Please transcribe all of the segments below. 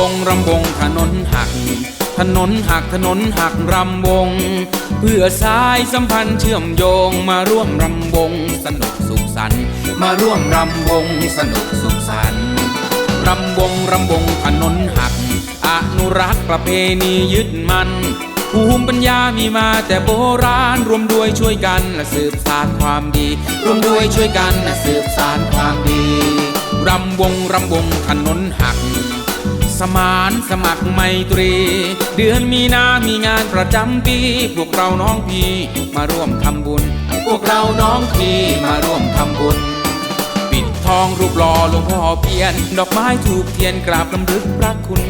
วงรำวงถนนหัก ถนนหักถนนหักรำวง เพื่อสายสัมพันธ์เชื่อมโยงมาร่วมรำวงสนุกสุขสันต์มาร่วมรำวงสนุกสุขสันต์รำวงรำวงถนนหัก อนุรักษ์ประเพณียึดมันภูมิปัญญามีมาแต่โบราณ รวมด้วยช่วยกันและสืบสานความดี รวมด้วยช่วยกันและสืบสานความดี รำวงรำวงถนนหัก สมานสมัครไมตรี เดือนมีนา มีงานประจำปี พวกเราน้องพี่มาร่วมทำบุญ พวกเราน้องพี่มาร่วมทำบุญ ปิดทองรูปหล่อหลวงพ่อเพียน ดอกไม้ถูกเทียนกราบลำลึกพระคุณ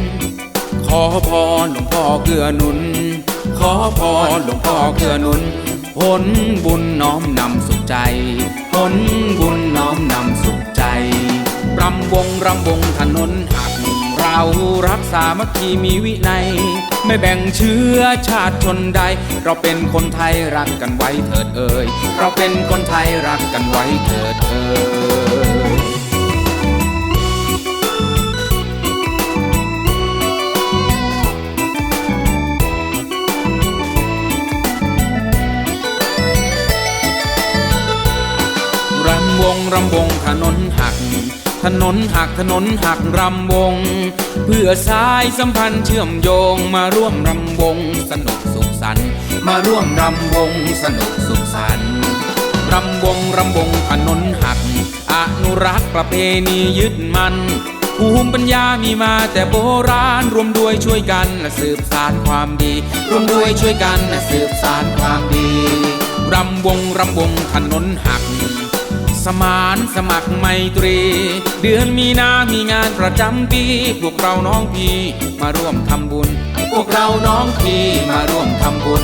ขอพรหลวงพ่อเกื้อหนุน ขอพรหลวงพ่อเกื้อหนุนผลบุญน้อมนำสุขใจผลบุญน้อมนำสุขใจรำวงรำวงถนนหัการักษามัคคีมีวินัย ไม่แบ่งเชื้อชาติชนใด เราเป็นคนไทยรักกันไว้เถิดเอ่ยเราเป็นคนไทยรักกันไว้เถิดเอ่ยรำวงรำวงถนนหัก ถนนหักถนนหักรำวง เพื่อสายสัมพันธ์เชื่อมโยงมาร่วมรำวงสนุกสุขสันต์มาร่วมรำวงสนุกสุขสันต์รำวงรำวงถนนหัก อนุรักษ์ประเพณียึดมันภูมิปัญญามีมาแต่โบราณรวมด้วยช่วยกันและสืบสานความดี รวมด้วยช่วยกันและสืบสานความดี รำวงรำวงถนนหัก สมานสมัครไมตรี เดือนมีนามีงานประจำปี พวกเราน้องพี่มาร่วมทำบุญ พวกเราน้องพี่มาร่วมทำบุญ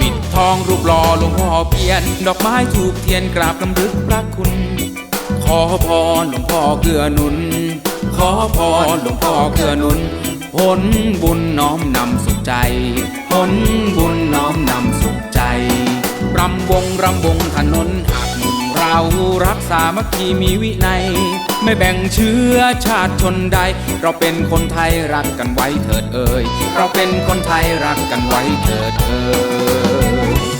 ปิดทองรูปหล่อหลวงพ่อเพียน ดอกไม้ถูกเทียนกราบลำลึกพระคุณ ขอพรหลวงพ่อเกื้อหนุน ขอพรหลวงพ่อเกื้อหนุนผลบุญน้อมนำสุขใจผลบุญน้อมนำสุขใจรำวงรำวงถนนหัก เรารักษามัคคีมีวินัย ไม่แบ่งเชื้อชาติชนใด เราเป็นคนไทยรักกันไว้เถิดเอ่ย เราเป็นคนไทยรักกันไว้เถิดเอ่ย